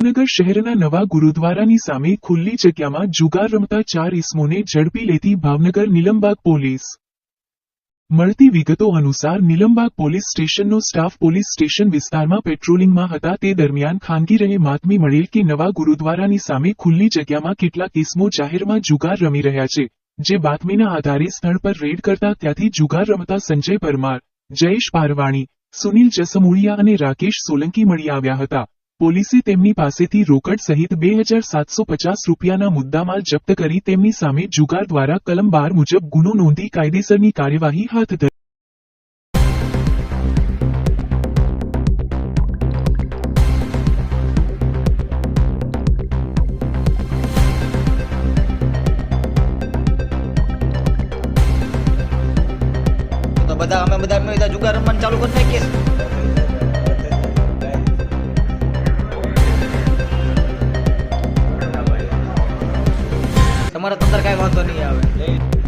નગર શહેરના નવા ગુરુદ્વારાની સામે ખુલ્લી જગ્યામાં જુગાર રમતા ચાર ઇસમોને ઝડપી લેતી ભાવનગર નીલમબાગ પોલીસ. મળતી વિગતો અનુસાર નીલમબાગ પોલીસ સ્ટેશનનો સ્ટાફ પોલીસ સ્ટેશન વિસ્તારમાં પેટ્રોલિંગમાં હતા. તે દરમિયાન ખાનગી રહે માતમી મળેલ કે નવા ગુરુદ્વારાની સામે ખુલ્લી જગ્યામાં કેટલાક ઇસમો જાહેરમાં જુગાર રમી રહ્યા છે, જે બાતમીના આધારે સ્થળ પર રેડ કરતા ત્યાંથી જુગાર રમતા સંજય પરમાર, જયેશ પારવાણી, સુનિલ જસમુળિયા અને રાકેશ સોલંકી મળી આવ્યા હતા. પોલીસે તેમની પાસેથી રોકડ સહિત બે હજાર સાતસો પચાસ રૂપિયાના મુદ્દામાલ જપ્ત કરી તેમની સામે જુગાર દ્વારા કલમ બાર મુજબ ગુનો નોંધી કાયદેસરની કાર્યવાહી હાથ ધરી. બધા અમે બધા જુગાર રમવાનું ચાલુ કરી નાખીએ. તમારા તંત્ર કાંઈ વાંધો નહીં આવે.